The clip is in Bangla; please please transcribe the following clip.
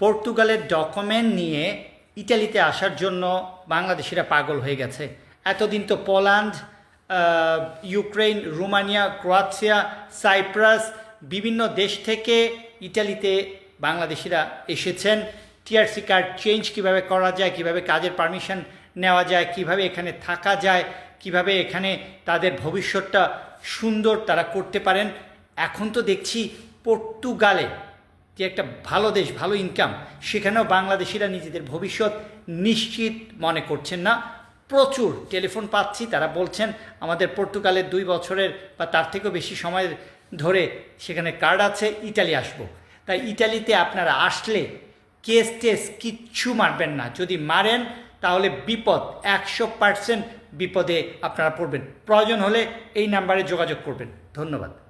পর্তুগালের ডকুমেন্ট নিয়ে ইটালিতে আসার জন্য বাংলাদেশিরা পাগল হয়ে গেছে। এতদিন তো Poland Ukraine Romania Croatia Cyprus বিভিন্ন দেশ থেকে ইটালিতে বাংলাদেশিরা এসেছেন। টিআরসি কার্ড চেঞ্জ কীভাবে করা যায়, কীভাবে কাজের পারমিশন নেওয়া যায়, কীভাবে এখানে থাকা যায়, কীভাবে এখানে তাদের ভবিষ্যৎটা সুন্দর তারা করতে পারেন। এখন তো দেখছি পর্তুগালে যে একটা ভালো দেশ, ভালো ইনকাম সেখানেও বাংলাদেশিরা নিজেদের ভবিষ্যৎ নিশ্চিত মনে করছেন না। প্রচুর টেলিফোন পাচ্ছি, তারা বলছেন আমাদের পর্তুগালের দুই বছরের বা তার থেকেও বেশি সময় ধরে সেখানে কার্ড আছে ইটালি আসব। তাই ইটালিতে আপনারা আসলে কেস টেস কিচ্ছু মারবেন না। যদি মারেন, তাহলে বিপদ, একশো পার্সেন্ট বিপদে আপনারা পড়বেন। প্রয়োজন হলে এই নাম্বারে যোগাযোগ করবেন। ধন্যবাদ।